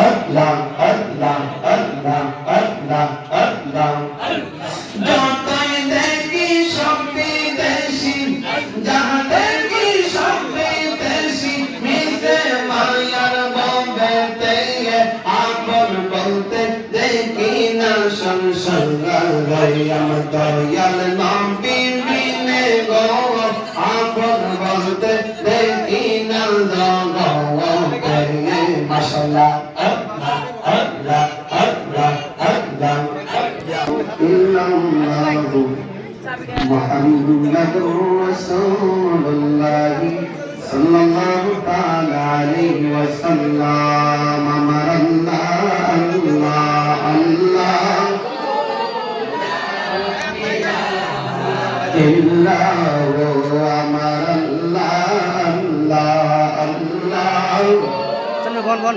আল্লাহ আল্লাহ আল্লাহ আল্লাহ আল্লাহ যতই দেখি সব বিদেশি যাহা দেখি সব বিদেশি মিশে মায়ার ববেতে আপন বলতে দেখি না সংসঙ্গাই আমার দয়াল নবী বিনে আল্লাহ আল্লাহ আল্লাহ আল্লাহ আল্লাহ ইল্লাল্লাহু মুহাম্মাদুর রাসূলুল্লাহ সাল্লাল্লাহু তাআলা আলাইহি ওয়া সাল্লাম আমারাল্লাহ আল্লাহ আল্লাহ ইল্লাহু আমারাল্লাহ আল্লাহ আল্লাহ বল বল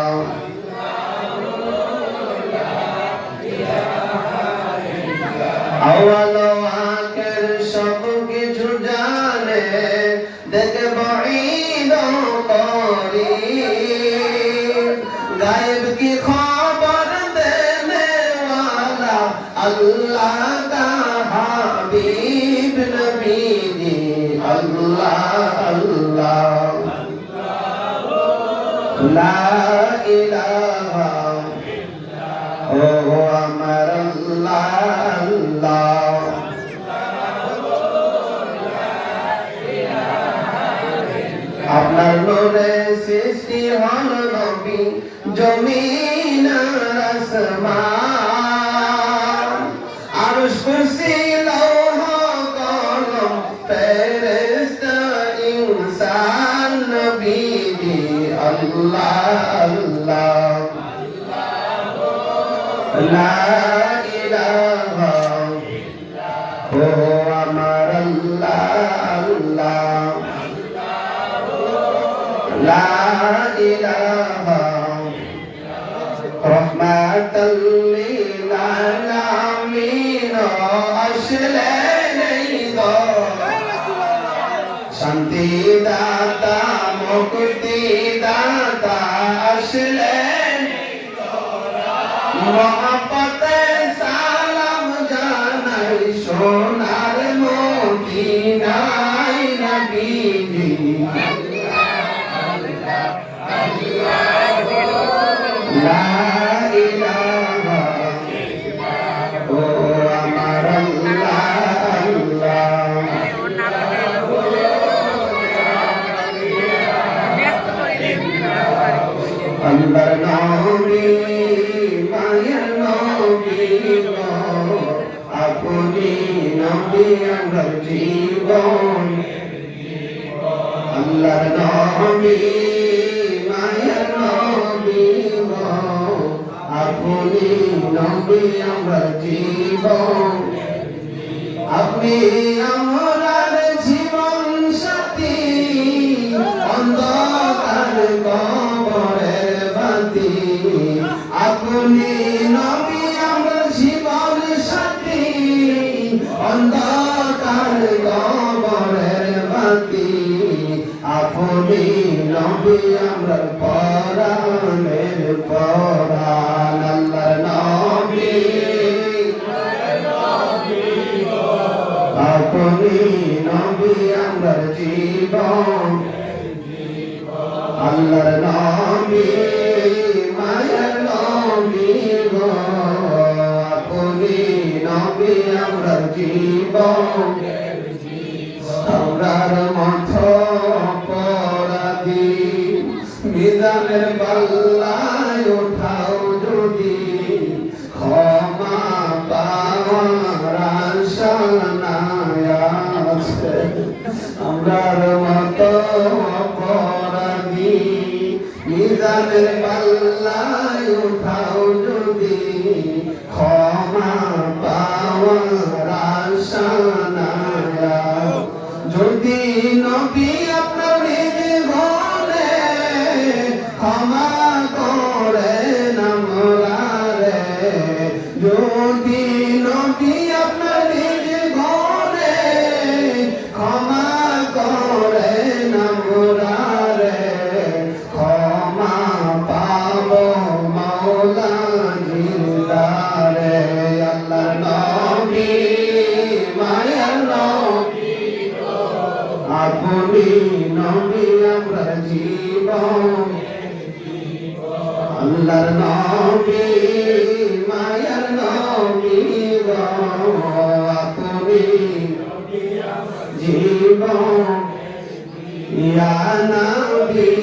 আওয়ালো আকের সব কিছু জানে দেখে বড়িদ করি গায়েব কি খবর দেনে ওয়ালা আল্লাহ কা হাবিব নবী জি আল্লাহ আল্লাহ। লা নূরে সৃষ্টি হল নবী জমিন আর আসমান। ইনসান নবী আল্লাহ আল্লাহ। লা রহমাতাল লিল আলামিন আসলে নেই গো শান্তি দাতা মুক্তি দাতা আসলে মহাপতে সালাম জানাই সোনার মদিনাই নবীজি আল্লাহর নবী মায়ের নবী আপনি নবী আমার জীবন। আল্লাহর নবী আপনি আমার নবী আমার পরাণের পরাণ আল্লাহ নবী। আপনি নবী আমার জীবন। আল্লাহর নবী, মায়ের নবী গো। আপনি নবী আমার জীবন। আমরার মঠ মিজানের পাল্লায় ওঠাও যদি, ক্ষমা পাওয়ার আশা নাই আছে। আমরার মত অপরাধী মিজানের পাল্লায় নাই যদি নবী আপনার ঘরে ক্ষমা করে নামরারে ক্ষমা পাব মাওলা জিন্দারে আল্লাহ নবী, মায়ার নবী আপনি নবী আমরা জীবন। আল্লাহর নবী ইয়া নবী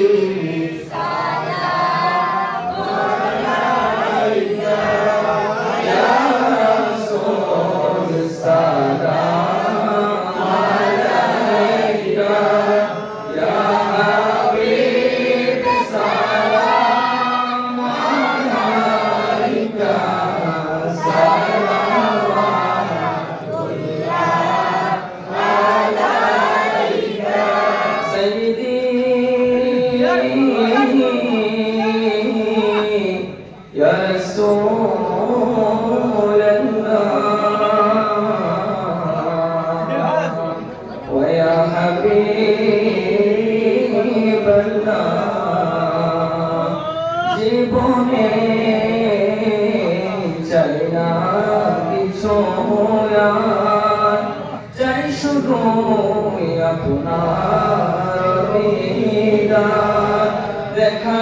জীবনে চাই না কিছু চাই শুধু আপনার দেখা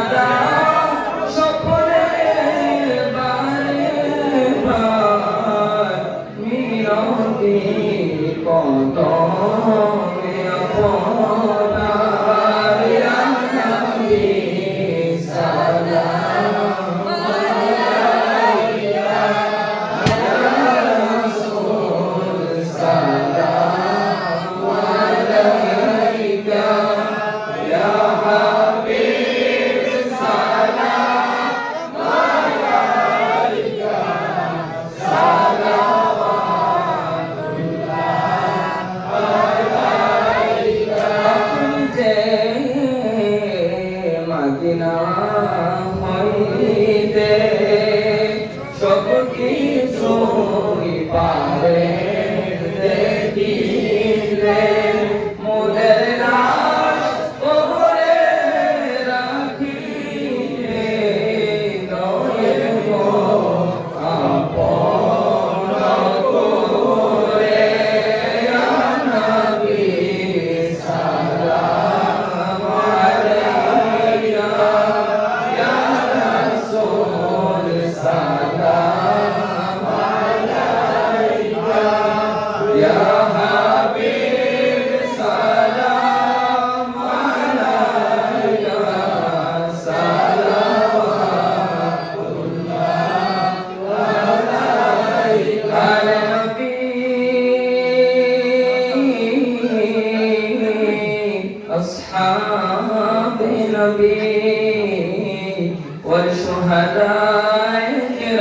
ہدائے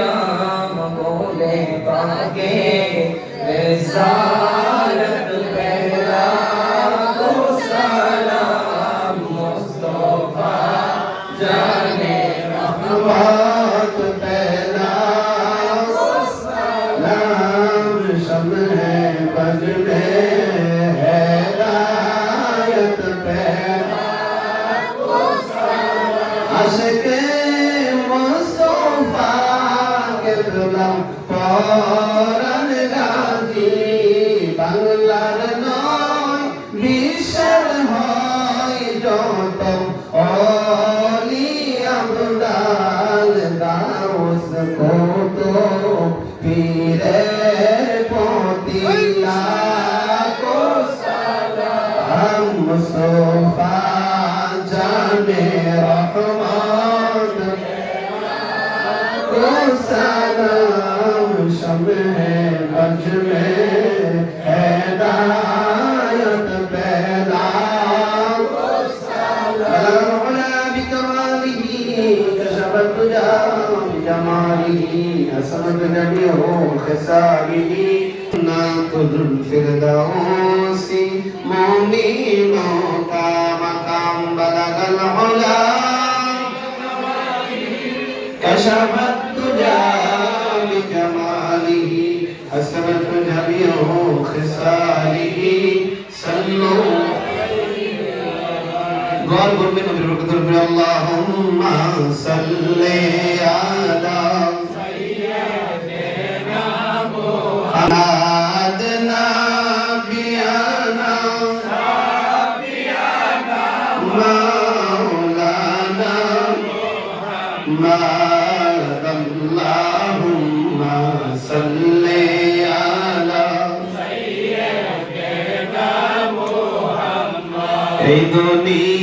بولے پاکے پہلا جانے پہلا تو سلام شمع بجنے ہدایت پہلا পরান গাজী বাংলার নয় বিশ্বের হয় যত অলি আবদাল দাউস কত পীরের هداية بلغ العلا بكماله كشف الدجى بجماله أسمت نبيه خساره كشف الدجى بجماله وآله سلوا غار قرب نبي ركض اللهم صل على سيدنا محمد نبينا مولانا এই দুনিয়া